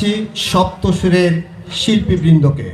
চাচ্ছি সপ্তসুরের শিল্পীবৃন্দকে।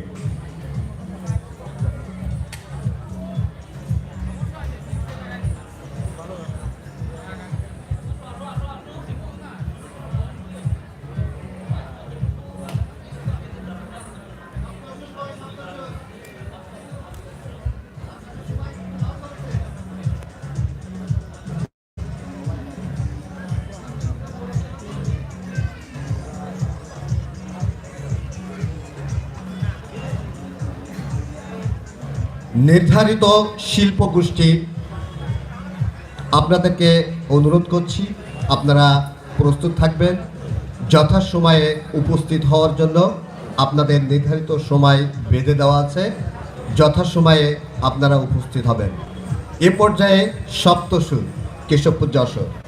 নির্ধারিত শিল্পগোষ্ঠী, আপনাদেরকে অনুরোধ করছি, আপনারা প্রস্তুত থাকবেন। যথাসময়ে উপস্থিত হওয়ার জন্য আপনাদের নির্ধারিত সময় বেঁধে দেওয়া আছে। যথাসময়ে আপনারা উপস্থিত হবেন। এ পর্যায়ে সপ্তসুর কেশবপুর যশোর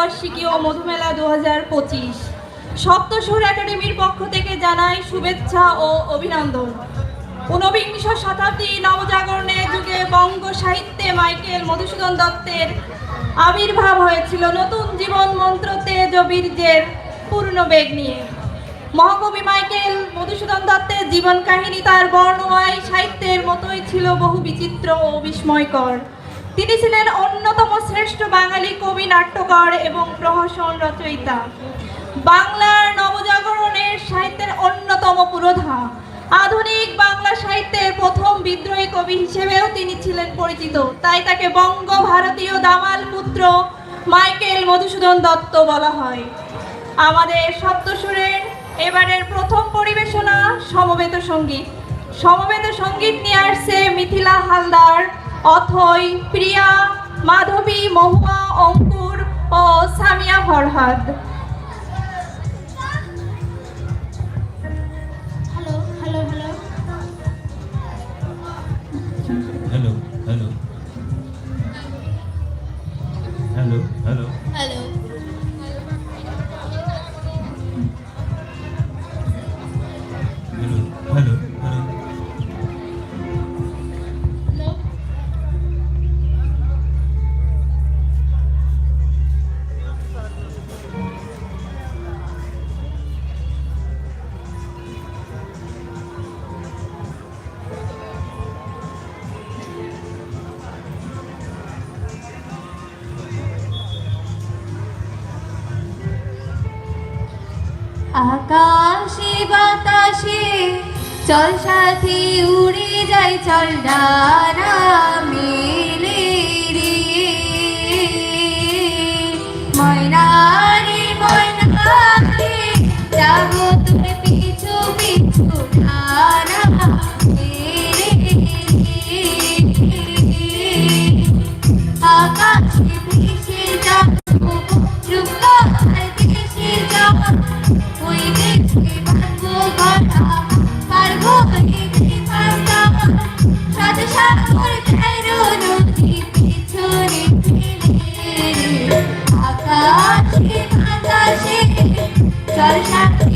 জন্মবার্ষিকী ও মধুমেলা দু হাজার পঁচিশ। সপ্তসুর একাডেমির পক্ষ থেকে জানাই শুভেচ্ছা ও অভিনন্দন। ঊনবিংশ শতাব্দী নবজাগরণের যুগে বঙ্গ সাহিত্যে মাইকেল মধুসূদন দত্তের আবির্ভাব হয়েছিল নতুন জীবন মন্ত্র তেজ বীর্যের পূর্ণ বেগ নিয়ে। মহাকবি মাইকেল মধুসূদন দত্তের জীবন কাহিনী তার বর্ণময় সাহিত্যের মতোই ছিল বহু বিচিত্র ও বিস্ময়কর। তিনি ছিলেন অন্যতম শ্রেষ্ঠ বাঙালি কবি, নাট্যকার এবং প্রহসন রচয়িতা। বাংলার নবজাগরণের সাহিত্যের অন্যতম পুরোধা। আধুনিক বাংলা সাহিত্যের প্রথম বিদ্রোহী কবি হিসেবেও তিনি ছিলেন পরিচিত। তাই তাকে বঙ্গ ভারতীয় দামাল পুত্র মাইকেল মধুসূদন দত্ত বলা হয়। আমাদের সপ্তসুরের এবারের প্রথম পরিবেশনা সমবেত সংগীত। সমবেত সংগীত নিয়ে আসছে মিথিলা হালদার। অথই প্রিয়া মাধবী মহুয়া অঙ্কুর ও সামিয়া ফরহাদ। আকাশে বাতাসে চল সাথে উড়ে যাই চল ডানা মেলে রে। ময়না যাব তোর เลยค่ะ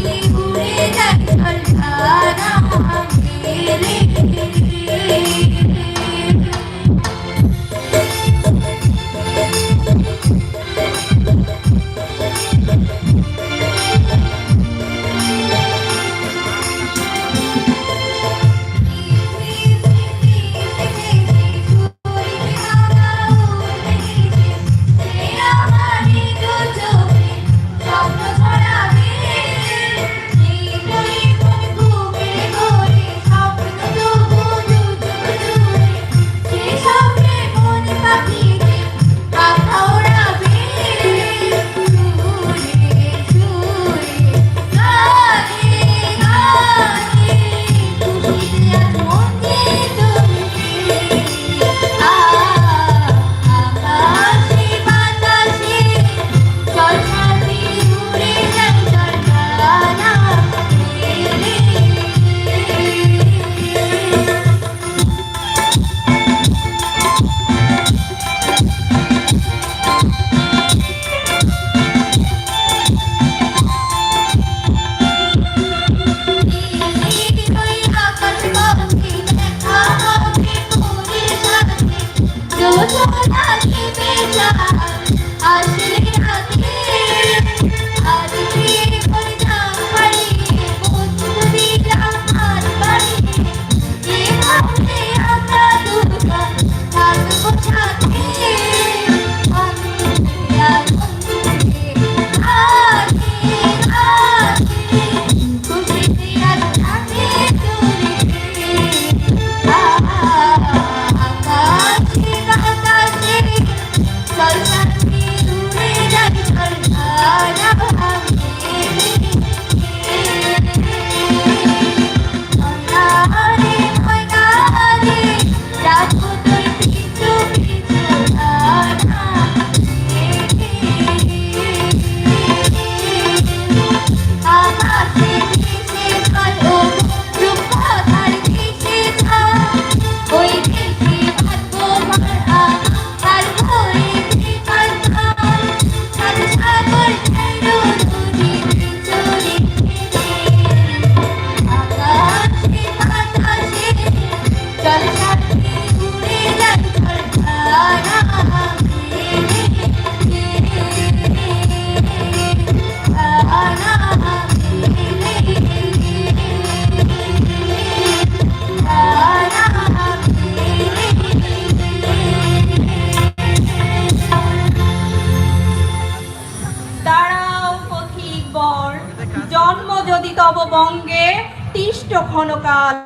ক্ষণকাল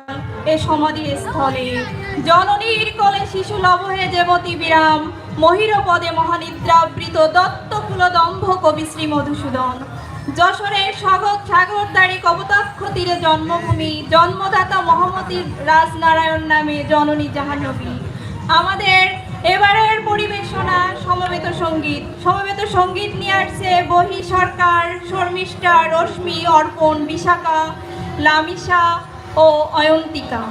এ সমাধির স্থলে জননীর কোলে শিশু লবহে যেমতি বিরাম, মহির পদে মহানিদ্রাবৃত দত্তকুল দম্ভ কবি শ্রী মধুসূদন। যশোরের স্বগত সাগরদারি কবতাক্ষ তীরে জন্মভূমি, জন্মদাতা মহামতির রাজনারায়ণ নামে জননী জাহানবী। আমাদের এবারের পরিবেশনা, সমবেত সংগীত। সমবেত সংগীত নিয়ে আসছে বহি সরকার, শর্মিষ্ঠা, রশ্মি, অর্পণ, বিশাখা, লামিশা ও অয়ন্তিকা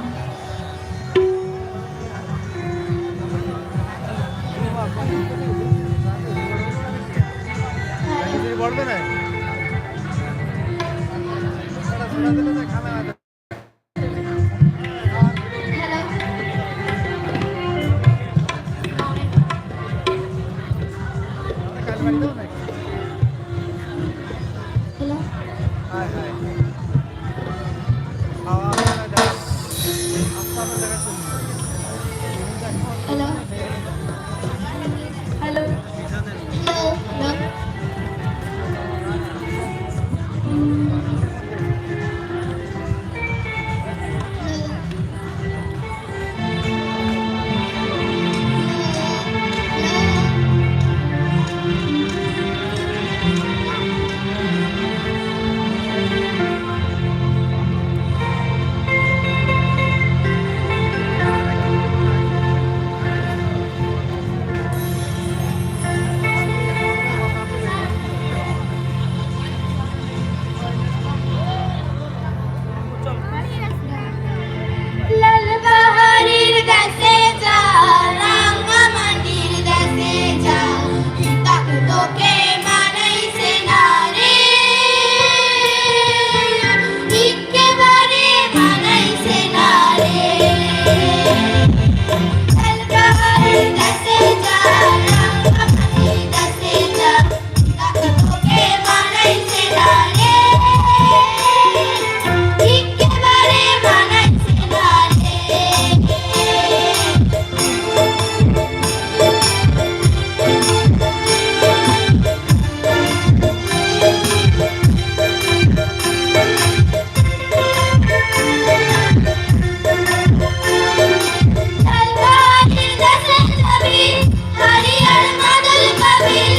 পড়বে না Happy